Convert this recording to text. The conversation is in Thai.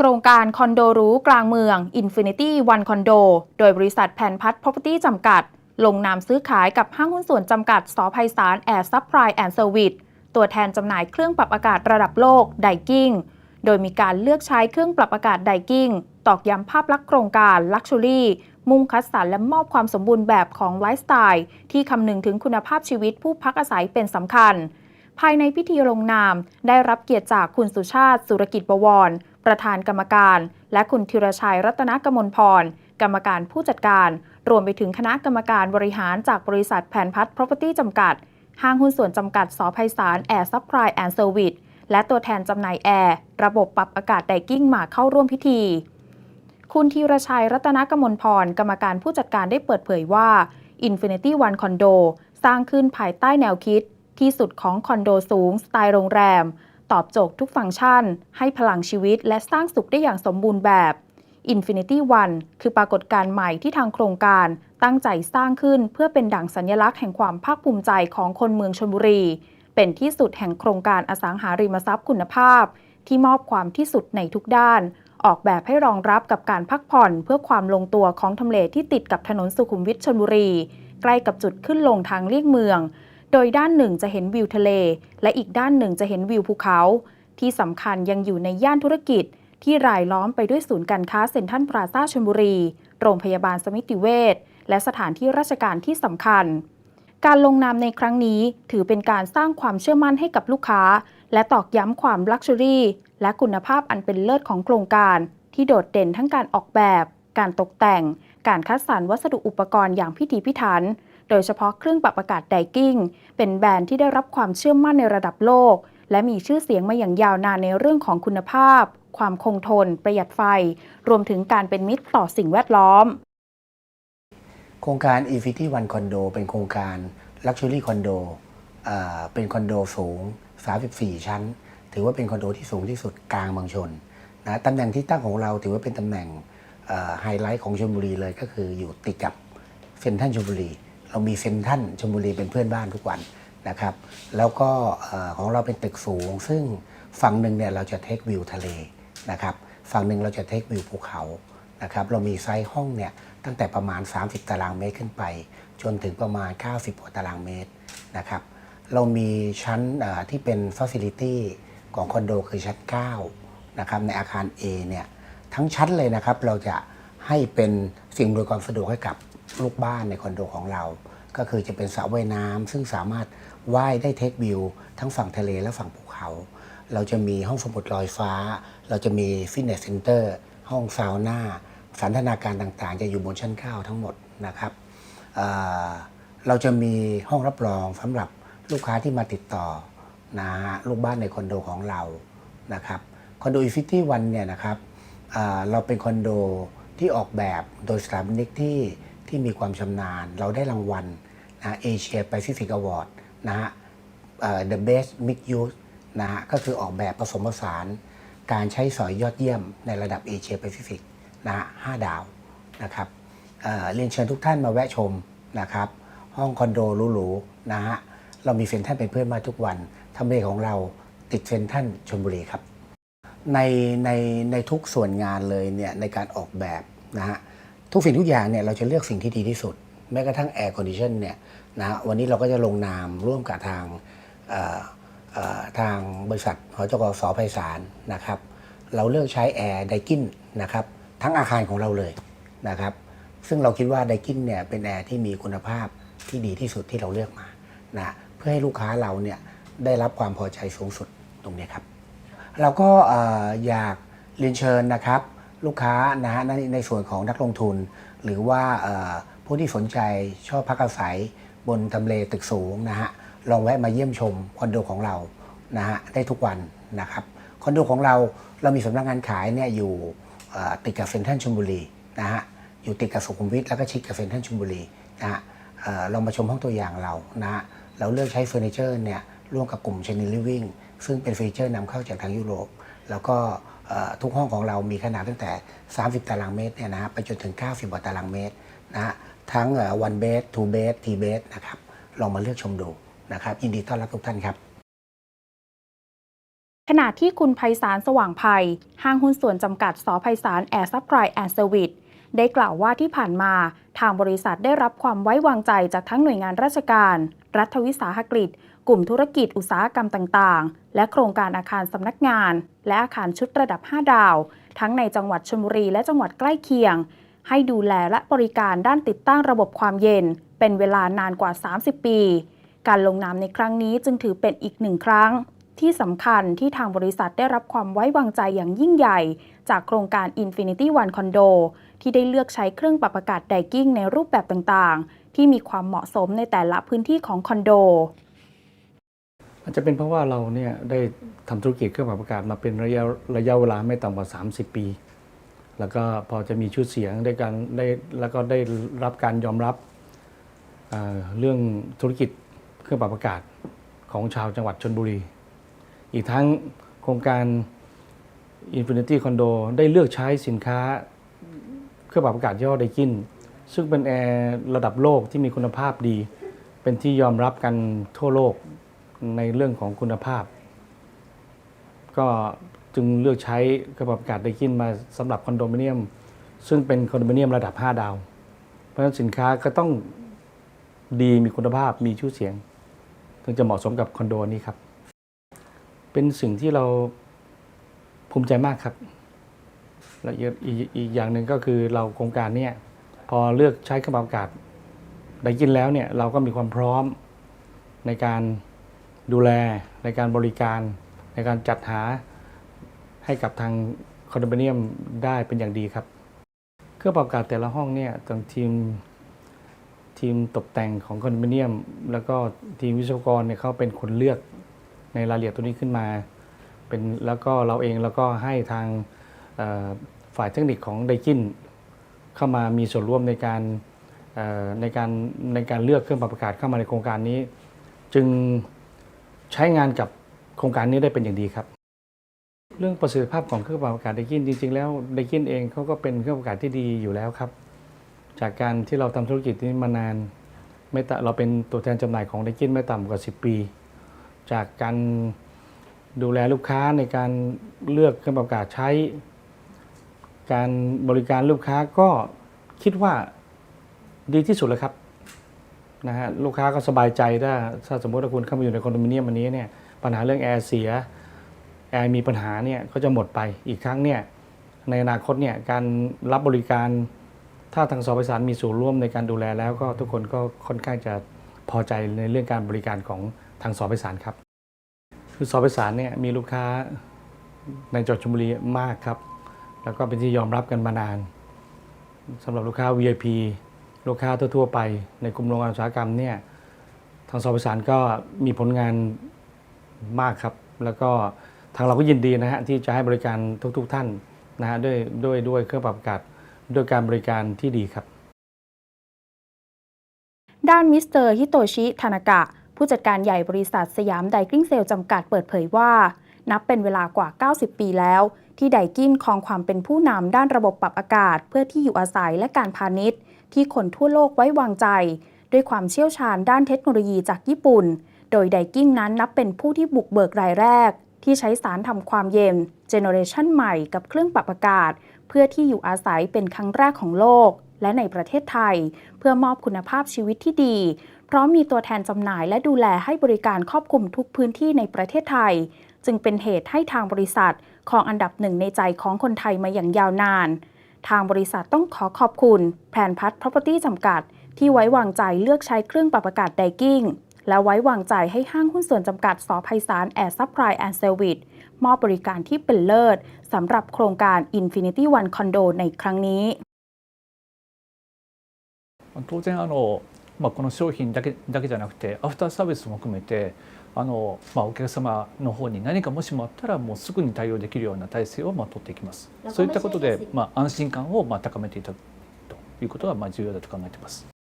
โครงการคอนโดรู้กลางเมือง Infinity One Condo โดยบริษัทแผนพัฒน์ Property จำกัด ลงนามซื้อขายกับห้างหุ้นส่วนจำกัดสอภัยสารแอร์ซัพพลายแอนด์เซอร์วิสตัวแทนจำหน่ายเครื่องปรับอากาศระดับโลกไดกิ้งโดยมีการเลือกใช้เครื่องปรับอากาศไดกิ้งตอกย้ำภาพลักษณ์โครงการลักชัวรี่มุ่งคัดสรรและมอบความสมบูรณ์แบบของไลฟ์สไตล์ที่คำนึงถึงคุณภาพชีวิตผู้พักอาศัยเป็นสำคัญ ภายในพิธีลงนาม ได้รับเกียรติจากคุณสุชาติ สุรกิจบวร ประธานกรรมการ และคุณธีรชัยรัตนกมลพร กรรมการผู้จัดการ รวมไปถึงคณะกรรมการบริหารจากบริษัทแผนพัฒน์ Property จำกัด ห้างหุ้นส่วนจำกัดสอภัยสารแอร์ซัพพลายแอนด์เซอร์วิสและตัวแทนจำหน่ายแอร์ ระบบปรับอากาศไดกิ้งมาเข้าร่วมพิธี คุณธีรชัยรัตนกมลพร กรรมการผู้จัดการได้เปิดเผยว่า Infinity One Condo สร้างขึ้นภายใต้แนวคิด ที่สุดของคอนโดสูงสไตล์โรงแรม ตอบโจทย์ทุกฟังก์ชัน ให้พลังชีวิตและสร้างสุขได้อย่างสมบูรณ์แบบ Infinity One คือปรากฏการณ์ใหม่ที่ทางโครงการตั้งใจสร้างขึ้นเพื่อเป็นดั่งสัญลักษณ์แห่งความภาคภูมิใจของคนเมืองชลบุรี เป็นที่สุดแห่งโครงการอสังหาริมทรัพย์คุณภาพ ที่มอบความที่สุดในทุกด้าน ออกแบบให้รองรับกับการพักผ่อนเพื่อความลงตัวของทำเลที่ติดกับถนนสุขุมวิทชลบุรี ใกล้กับจุดขึ้นลงทางเลี่ยงเมือง โดยด้านหนึ่งจะเห็นวิวทะเล และอีกด้านหนึ่งจะเห็นวิวภูเขา ที่สำคัญยังอยู่ในย่านธุรกิจ ที่รายล้อมไปด้วยศูนย์การค้าเซ็นทรัลพลาซาชลบุรี โรงพยาบาลสมิติเวชและสถานที่ราชการที่สำคัญ การลงนามในครั้งนี้ถือเป็นการสร้างความเชื่อมั่นให้กับลูกค้า และตอกย้ำความลักชัวรี่และคุณภาพอันเป็นเลิศของโครงการ ที่โดดเด่นทั้งการออกแบบ การตกแต่ง การคัดสรรวัสดุอุปกรณ์อย่างพิถีพิถัน โดยเฉพาะเครื่องปรับอากาศไดกิ้ง เป็นแบรนด์ที่ได้รับความเชื่อมั่นในระดับโลก และมีชื่อเสียงมาอย่างยาวนานในเรื่องของคุณภาพ ความคงทน ประหยัดไฟ รวมถึงการเป็นมิตรต่อสิ่งแวดล้อม โครงการ Infinity One Condo เป็นโครงการ Luxury Condo เอ่อเป็นคอนโดสูง 34 ชั้น ถือว่าเป็นคอนโดที่สูงที่สุดกลางเมืองชนนะตำแหน่งที่ตั้งของเราถือว่าเป็นตำแหน่งไฮไลท์ของชลบุรีเลยก็คืออยู่ติดกับเซ็นทรัลชลบุรี เรามีเซ็นทรัลชลบุรีเป็นเพื่อนบ้านทุกวันนะครับ แล้วก็ของเราเป็นตึกสูง ซึ่งฝั่งหนึ่งเนี่ยเราจะเทควิวทะเลนะครับ ฝั่งหนึ่งเราจะเทควิวภูเขานะครับ เรามีไซส์ห้องเนี่ยตั้งแต่ประมาณ 30 ตารางเมตรขึ้นไป จนถึงประมาณ 90กว่าตารางเมตรนะครับ เรามีชั้นที่เป็น Facility ของคอนโดคือชั้น 9 นะครับ ในอาคาร A เนี่ยทั้งชั้นเลยนะครับเราจะให้เป็นสิ่งอำนวยความสะดวกให้กับ ลูกบ้านในคอนโดของเรา ก็คือจะเป็นสระว่ายน้ำซึ่งสามารถว่ายได้เทควิว ทั้งฝั่งทะเลและฝั่งภูเขา เราจะมีห้องสมุดลอยฟ้า เราจะมีฟิตเนสเซ็นเตอร์ห้องซาวน่าสันทนาการต่างๆ จะอยู่บนชั้น 9 ทั้งหมดนะครับเเราจะมีห้องรับรองสำหรับลูกค้าที่มาติดต่อนะฮะลูกบ้านในคอนโดของเรานะครับคอนโดอิฟิตี้วันเนี่ยนะครับเเราเป็นคอนโดที่ออกแบบโดยสถาปนิกที่ ที่มีความชำนาญ เราได้รางวัลนะเอเชียแปซิฟิกอวอร์ดนะฮะเอ่อ The Best Mix Use นะฮะก็คือออกแบบผสมผสานการใช้สอยยอดเยี่ยมในระดับเอเชียแปซิฟิกนะฮะห้าดาวนะครับเเรียนเชิญทุกท่านมาแวะชมนะครับ ห้องคอนโดหรูๆนะฮะเรามีเซนทรัลเป็นเพื่อนมาทุกวันทำเลของเราติดเซนทรัลชลบุรีครับ ในในในทุกส่วนงานเลยเนี่ยในการออกแบบนะฮะ ทุกสิ่งทุกอย่างเนี่ยเราจะเลือกสิ่งที่ดีที่สุด แม้กระทั่งแอร์คอนดิชันเนี่ยนะวันนี้เราก็จะลงนามร่วมกับทางทางบริษัทหจกสไพศาลนะครับ เราเลือกใช้แอร์ไดกินนะครับทั้งอาคารของเราเลยนะครับ ซึ่งเราคิดว่าไดกินเนี่ยเป็นแอร์ที่มีคุณภาพที่ดีที่สุดที่เราเลือกมานะเพื่อให้ลูกค้าเราเนี่ยได้รับความพอใจสูงสุดตรงนี้ครับ เราก็อยากเรียนเชิญนะครับ ลูกค้านะฮะในในส่วนของนักลงทุน หรือว่าผู้ที่สนใจชอบพักอาศัยบนทำเลตึกสูงนะฮะลองแวะมาเยี่ยมชมคอนโดของเรานะฮะได้ทุกวันนะครับคอนโดของเราเรามีสำนักงานขายเนี่ยอยู่ติดกับเซ็นทรัลชลบุรีนะฮะอยู่ติดกับสุขุมวิทแล้วก็ชิดกับเซ็นทรัลชลบุรีนะฮะลองมาชมห้องตัวอย่างเรานะฮะเราเลือกใช้เฟอร์นิเจอร์เนี่ยร่วมกับกลุ่ม c h a n n e l Living ซึ่งเป็นเฟอร์นิเจอร์นำเข้าจากทางยุโรป แล้วก็ ทุกห้องของเรามีขนาดตั้งแต่ 30 ตารางเมตรเนี่ยนะไปจนถึง 90กว่าตารางเมตรนะฮะทั้งวันเบสทูเบสทีเบสนะครับลองมาเลือกชมดูนะครับยินดีต้อนรับทุกท่านครับ ขณะที่คุณไพศาลสว่างภัย ห้างหุ้นส่วนจำกัดสอไพศาลแอร์ซัพพลายแอนด์เซอร์วิสได้กล่าวว่าที่ผ่านมาทางบริษัทได้รับความไว้วางใจจากทั้งหน่วยงานราชการ รัฐวิสาหกิจ กลุ่มธุรกิจอุตสาหกรรมต่างๆ และโครงการอาคารสำนักงาน และอาคารชุดระดับ 5 ดาว ทั้งในจังหวัดชลบุรีและจังหวัดใกล้เคียง ให้ดูแลและบริการด้านติดตั้งระบบความเย็น เป็นเวลานานกว่า 30 ปี การลงนามในครั้งนี้จึงถือเป็นอีกหนึ่งครั้ง ที่สำคัญที่ทางบริษัทได้รับความไว้วางใจอย่างยิ่งใหญ่ จากโครงการ Infinity One Condo ที่ได้เลือกใช้เครื่องปรับอากาศไดกิ้งในรูปแบบต่างๆ ที่มีความเหมาะสมในแต่ละพื้นที่ของคอนโด อาจจะเป็นเพราะว่าเราเนี่ยได้ทำธุรกิจเครื่องปรับอากาศมาเป็นระยะระยะเวลาไม่ต่ำกว่า 30 ปี แล้วก็พอจะมีชื่อเสียงได้การได้แล้วก็ได้รับการยอมรับเเรื่องธุรกิจเครื่องปรับอากาศของชาวจังหวัดชนบุรี อีกทั้งโครงการ Infinity Condo ได้เลือกใช้สินค้าเครื่องปรับอากาศย่อไดกิน ซึ่งเป็นแอร์ระดับโลกที่มีคุณภาพดี เป็นที่ยอมรับกันทั่วโลก ในเรื่องของคุณภาพ ก็จึงเลือกใช้กระปรับอากาศไดกินมาสำหรับคอนโดมิเนียม ซึ่งเป็นคอนโดมิเนียมระดับ 5 ดาว เพราะฉะนั้นสินค้าก็ต้องดีมีคุณภาพมีชื่อเสียง ถึงจะเหมาะสมกับคอนโดนี้ครับ เป็นสิ่งที่เราภูมิใจมากครับและอีกอออย่างหนึ่งก็คือเราโครงการเนี้ยพอเลือกใช้กระปรับอากาศไดกินแล้วเนี่ยเราก็มีความพร้อมในการ ดูแลในการบริการในการจัดหาให้กับทางคอนโดมิเนียมได้เป็นอย่างดีครับ เครื่องปรับอากาศแต่ละห้องเนี่ยทางทีมทีมตกแต่งของคอนโดมิเนียม แล้วก็ทีมวิศวกรเนี่ยเขาเป็นคนเลือกในรายละเอียดตัวนี้ขึ้นมา เป็นแล้วก็เราเองแล้วก็ให้ทางฝ่ายเทคนิคของไดกินเข้ามามีส่วนร่วมในการในการในการเลือกเครื่องปรับอากาศเข้ามาในโครงการนี้ จึง ใช้งานกับโครงการนี้ได้เป็นอย่างดีครับ เรื่องประสิทธิภาพของเครื่องปรับอากาศไดกินจริง ๆ แล้วไดกินเองเขาก็เป็นเครื่องปรับอากาศที่ดีอยู่แล้วครับ จากการที่เราทำธุรกิจนี้มานานไม่ต่เราเป็นตัวแทนจำหน่ายของไดกินไม่ต่ำกว่า 10 ปี จากการดูแลลูกค้าในการเลือกเครื่องปรับอากาศใช้ การบริการลูกค้าก็คิดว่าดีที่สุดเลยครับ นะฮะลูกค้าก็สบายใจถ้าถ้าสมมติว่าคุณเข้ามาอยู่ในคอนโดมิเนียมอันนี้เนี่ยปัญหาเรื่องแอร์เสียแอร์มีปัญหาเนี่ยก็จะหมดไปอีกครั้งเนี่ยในอนาคตเนี่ยการรับบริการถ้าทางสบสารมีส่วนร่วมในการดูแลแล้วก็ทุกคนก็ค่อนข้างจะพอใจในเรื่องการบริการของทางสบสารครับ คือสบสารเนี่ยมีลูกค้าในจังหวัดชลบุรีมากครับ แล้วก็เป็นที่ยอมรับกันมานานสำหรับลูกค้า VIP ลูกค้าทั่วๆไปในกลุ่มโรงงานอุตสาหกรรมเนี่ยทางสบสารก็มีผลงานมากครับ แล้วก็ทางเราก็ยินดีนะฮะที่จะให้บริการทุกๆท่านนะฮะด้วยด้วยด้วยเครื่องปรับอากาศด้วยการบริการที่ดีครับ ด้านมิสเตอร์ฮิโตชิทานากะ ผู้จัดการใหญ่บริษัทสยามไดกิ้งเซลจำกัดเปิดเผยว่า นับเป็นเวลากว่า 90 ปีแล้ว ที่ไดกิ้นครองความเป็นผู้นำด้านระบบปรับอากาศ เพื่อที่อยู่อาศัยและการพาณิชย์ ที่คนทั่วโลกไว้วางใจ ด้วยความเชี่ยวชาญด้านเทคโนโลยีจากญี่ปุ่น โดยไดกิ้งนั้นนับเป็นผู้ที่บุกเบิกรายแรก ที่ใช้สารทำความเย็นเจเนอเรชันใหม่กับเครื่องปรับอากาศ เพื่อที่อยู่อาศัยเป็นครั้งแรกของโลก และในประเทศไทย เพื่อมอบคุณภาพชีวิตที่ดีพร้อมมีตัวแทนจำหน่ายและดูแลให้บริการครอบคลุมทุกพื้นที่ในประเทศไทย จึงเป็นเหตุให้ทางบริษัท ของอันดับหนึ่งในใจของคนไทยมาอย่างยาวนาน ทางบริษัทต้องขอขอบคุณแผนพัฒน์ Property จำกัด ที่ไว้วางใจเลือกใช้เครื่องปรับอากาศไดกิ้ง และไว้วางใจให้ห้างหุ้นส่วนจำกัดสอไพศาลแอร์ซัพพลายแอนด์เซอร์วิสมอบบริการที่เป็นเลิศสำหรับโครงการ Infinity One Condo ในครั้งนี้ 当然あの、まあ、この商品だけだけじゃなくてアフターサービスも含めて あの、まあ、お客様の方に何かもしもあったらもうすぐに対応できるような体制をまあ取っていきます。そういったことで、まあ、安心感をまあ高めていただくということがまあ重要だと考えています。